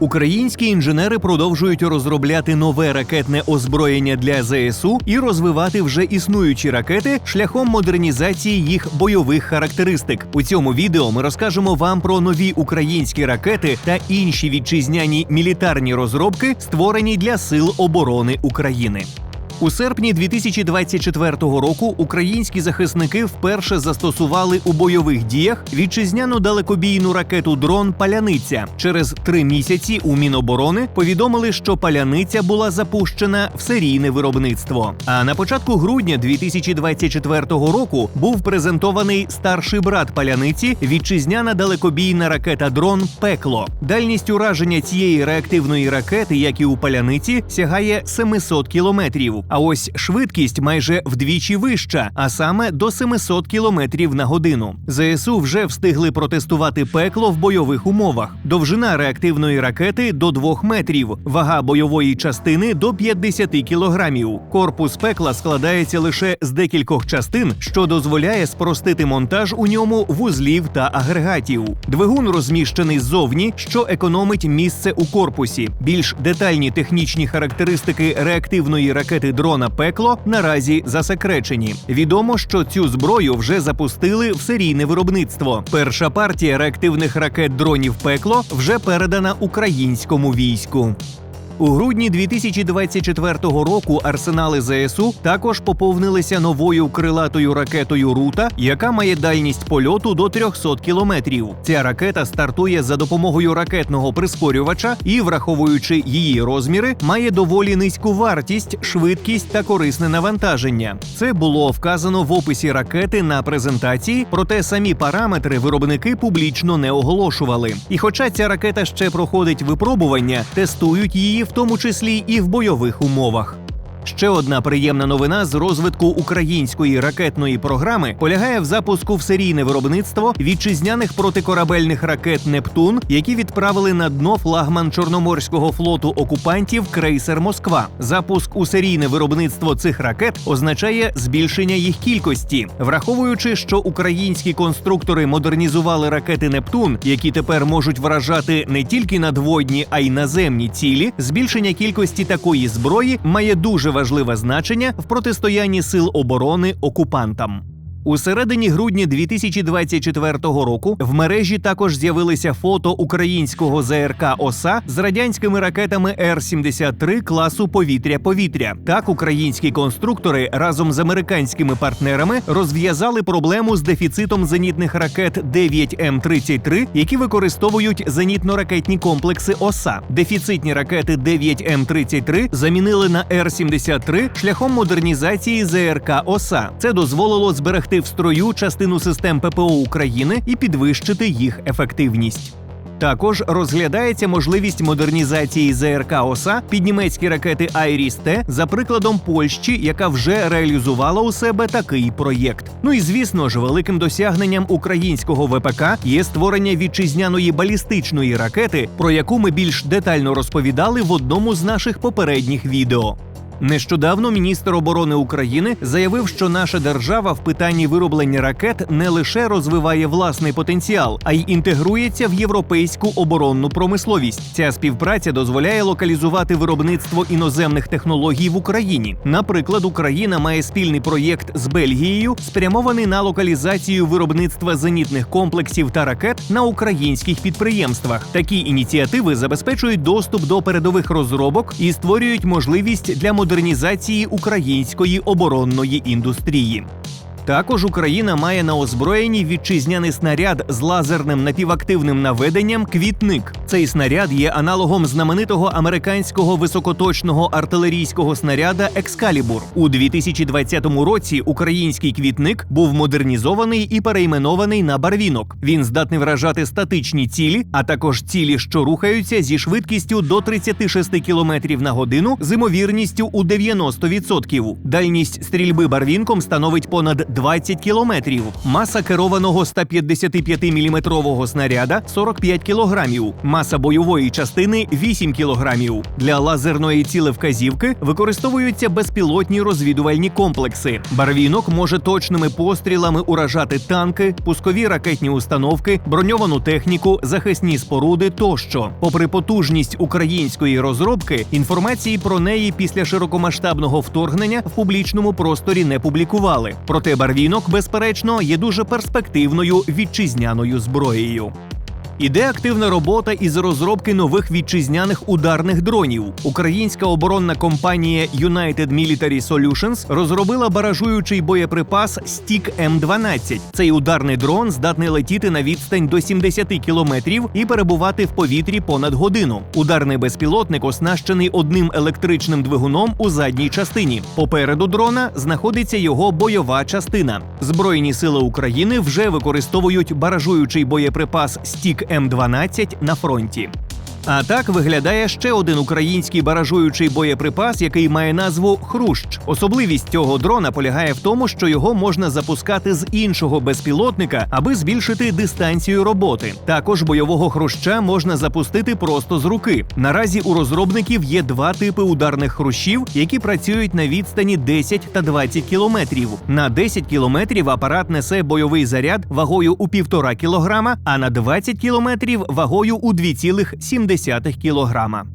Українські інженери продовжують розробляти нове ракетне озброєння для ЗСУ і розвивати вже існуючі ракети шляхом модернізації їх бойових характеристик. У цьому відео ми розкажемо вам про нові українські ракети та інші вітчизняні мілітарні розробки, створені для Сил оборони України. У серпні 2024 року українські захисники вперше застосували у бойових діях вітчизняну далекобійну ракету дрон Паляниця. Через три місяці у Міноборони повідомили, що паляниця була запущена в серійне виробництво. А на початку грудня 2024 року був презентований старший брат паляниці вітчизняна далекобійна ракета дрон Пекло. Дальність ураження цієї реактивної ракети, як і у паляниці, сягає 700 кілометрів. А ось швидкість майже вдвічі вища, а саме до 700 кілометрів на годину. ЗСУ вже встигли протестувати пекло в бойових умовах. Довжина реактивної ракети до 2 метрів, вага бойової частини до 50 кілограмів. Корпус пекла складається лише з декількох частин, що дозволяє спростити монтаж у ньому вузлів та агрегатів. Двигун розміщений ззовні, що економить місце у корпусі. Більш детальні технічні характеристики реактивної ракети дрона пекло наразі засекречені. Відомо, що цю зброю вже запустили в серійне виробництво. Перша партія реактивних ракет дронів пекло вже передана українському війську. У грудні 2024 року арсенали ЗСУ також поповнилися новою крилатою ракетою Рута, яка має дальність польоту до 300 кілометрів. Ця ракета стартує за допомогою ракетного прискорювача і, враховуючи її розміри, має доволі низьку вартість, швидкість та корисне навантаження. Це було вказано в описі ракети на презентації, проте самі параметри виробники публічно не оголошували. І хоча ця ракета ще проходить випробування, тестують її в тому числі і в бойових умовах. Ще одна приємна новина з розвитку української ракетної програми полягає в запуску в серійне виробництво вітчизняних протикорабельних ракет Нептун, які відправили на дно флагман Чорноморського флоту окупантів крейсер Москва. Запуск у серійне виробництво цих ракет означає збільшення їх кількості, враховуючи, що українські конструктори модернізували ракети Нептун, які тепер можуть вражати не тільки надводні, а й наземні цілі. Збільшення кількості такої зброї має дуже важливе значення в протистоянні сил оборони окупантам. У середині грудня 2024 року в мережі також з'явилися фото українського ЗРК ОСА з радянськими ракетами Р-73 класу повітря-повітря. Так українські конструктори разом з американськими партнерами розв'язали проблему з дефіцитом зенітних ракет 9М33, які використовують зенітно-ракетні комплекси ОСА. Дефіцитні ракети 9М33 замінили на Р-73 шляхом модернізації ЗРК ОСА. Це дозволило зберегти в строю частину систем ППО України і підвищити їх ефективність. Також розглядається можливість модернізації ЗРК ОСА під німецькі ракети Айріс Т за прикладом Польщі, яка вже реалізувала у себе такий проєкт. Ну і звісно ж, великим досягненням українського ВПК є створення вітчизняної балістичної ракети, про яку ми більш детально розповідали в одному з наших попередніх відео. Нещодавно міністр оборони України заявив, що наша держава в питанні вироблення ракет не лише розвиває власний потенціал, а й інтегрується в європейську оборонну промисловість. Ця співпраця дозволяє локалізувати виробництво іноземних технологій в Україні. Наприклад, Україна має спільний проєкт з Бельгією, спрямований на локалізацію виробництва зенітних комплексів та ракет на українських підприємствах. Такі ініціативи забезпечують доступ до передових розробок і створюють можливість для модернізації української оборонної індустрії. Також Україна має на озброєнні вітчизняний снаряд з лазерним напівактивним наведенням Квітник. Цей снаряд є аналогом знаменитого американського високоточного артилерійського снаряда Екскалібур. У 2020 році український квітник був модернізований і перейменований на барвінок. Він здатний вражати статичні цілі, а також цілі, що рухаються зі швидкістю до 36 км на годину з імовірністю у 90%. Дальність стрільби барвінком становить понад 20 кілометрів. Маса керованого 155-мм снаряда 45 кілограмів. Маса бойової частини 8 кілограмів. Для лазерної цілевказівки використовуються безпілотні розвідувальні комплекси. Барвінок може точними пострілами уражати танки, пускові ракетні установки, броньовану техніку, захисні споруди тощо. Попри потужність української розробки, інформації про неї після широкомасштабного вторгнення в публічному просторі не публікували. Проте барвінок, безперечно, є дуже перспективною вітчизняною зброєю. Іде активна робота із розробки нових вітчизняних ударних дронів. Українська оборонна компанія United Military Solutions розробила баражуючий боєприпас Стік М12. Цей ударний дрон здатний летіти на відстань до 70 кілометрів і перебувати в повітрі понад годину. Ударний безпілотник оснащений одним електричним двигуном у задній частині. Попереду дрона знаходиться його бойова частина. Збройні сили України вже використовують баражуючий боєприпас Стік М12 на фронті. А так виглядає ще один український баражуючий боєприпас, який має назву Хрущ. Особливість цього дрона полягає в тому, що його можна запускати з іншого безпілотника, аби збільшити дистанцію роботи. Також бойового хруща можна запустити просто з руки. Наразі у розробників є два типи ударних хрущів, які працюють на відстані 10 та 20 кілометрів. На 10 кілометрів апарат несе бойовий заряд вагою у 1,5 кілограма, а на 20 кілометрів вагою у 2,7 кілограма.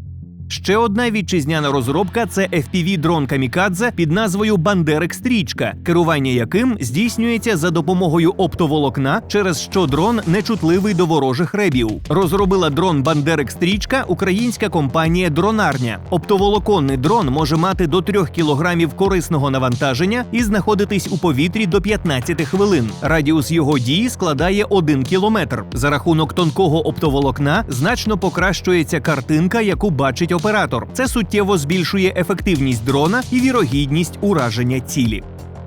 Ще одна вітчизняна розробка це fpv дрон Камікадзе під назвою Бандерик Стрічка, керування яким здійснюється за допомогою оптоволокна, через що дрон нечутливий до ворожих ребів. Розробила дрон Бандерик Стрічка українська компанія Дронарня. Оптоволоконний дрон може мати до 3 кілограмів корисного навантаження і знаходитись у повітрі до 15 хвилин. Радіус його дії складає 1 кілометр. За рахунок тонкого оптоволокна значно покращується картинка, яку бачить оператор. Це суттєво збільшує ефективність дрона і вірогідність ураження цілі.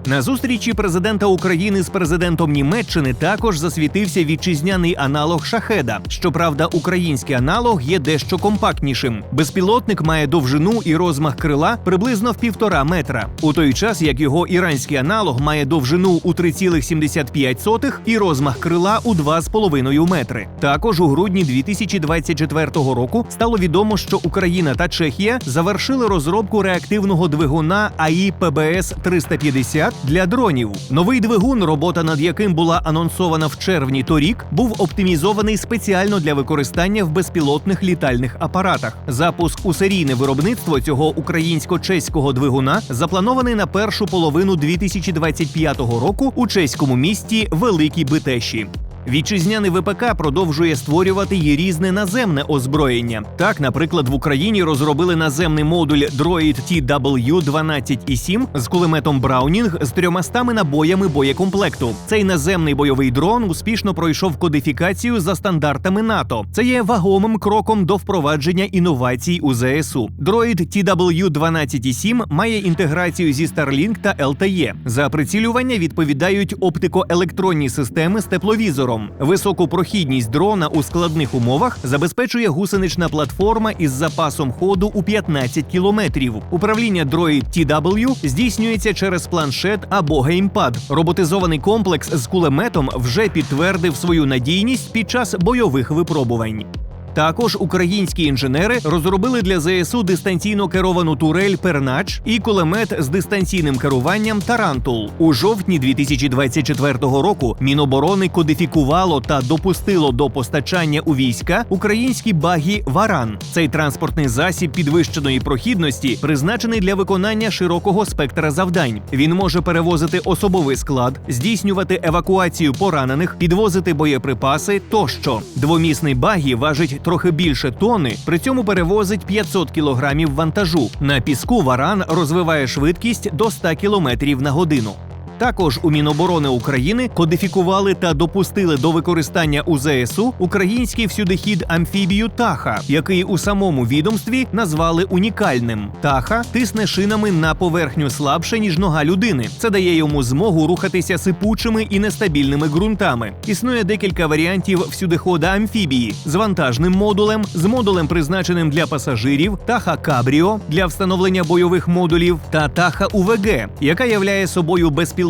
На зустрічі президента України з президентом Німеччини також засвітився вітчизняний аналог шахеда. Щоправда, український аналог є дещо компактнішим. Безпілотник має довжину і розмах крила приблизно в півтора метра, у той час як його іранський аналог має довжину у 3,75 і розмах крила у 2,5 метри. Також у грудні 2024 року стало відомо, що Україна та Чехія завершили розробку реактивного двигуна АІ ПБС 350 для дронів. Новий двигун, робота над яким була анонсована в червні торік, був оптимізований спеціально для використання в безпілотних літальних апаратах. Запуск у серійне виробництво цього українсько-чеського двигуна запланований на першу половину 2025 року у чеському місті Великій Битеші. Вітчизняний ВПК продовжує створювати й різне наземне озброєння. Так, наприклад, в Україні розробили наземний модуль Droid TW-12,7 з кулеметом Браунінг з 300 набоями боєкомплекту. Цей наземний бойовий дрон успішно пройшов кодифікацію за стандартами НАТО. Це є вагомим кроком до впровадження інновацій у ЗСУ. Droid TW-12,7 має інтеграцію зі Starlink та LTE. За прицілювання відповідають оптико-електронні системи з тепловізором. Високу прохідність дрона у складних умовах забезпечує гусенична платформа із запасом ходу у 15 кілометрів. Управління Droid TW здійснюється через планшет або геймпад. Роботизований комплекс з кулеметом вже підтвердив свою надійність під час бойових випробувань. Також українські інженери розробили для ЗСУ дистанційно керовану турель Пернач і кулемет з дистанційним керуванням Тарантул. У жовтні 2024 року Міноборони кодифікувало та допустило до постачання у війська українські багі Варан. Цей транспортний засіб підвищеної прохідності призначений для виконання широкого спектра завдань. Він може перевозити особовий склад, здійснювати евакуацію поранених, підвозити боєприпаси тощо. Двомісний багі важить трохи більше тони, при цьому перевозить 500 кілограмів вантажу. На піску варан розвиває швидкість до 100 кілометрів на годину. Також у Міноборони України кодифікували та допустили до використання у ЗСУ український всюдихід амфібію Таха, який у самому відомстві назвали унікальним. Таха тисне шинами на поверхню слабше ніж нога людини. Це дає йому змогу рухатися сипучими і нестабільними ґрунтами. Існує декілька варіантів всюдихода амфібії з вантажним модулем, з модулем, призначеним для пасажирів, Таха Кабріо для встановлення бойових модулів та Таха УВГ, яка являє собою безпілотний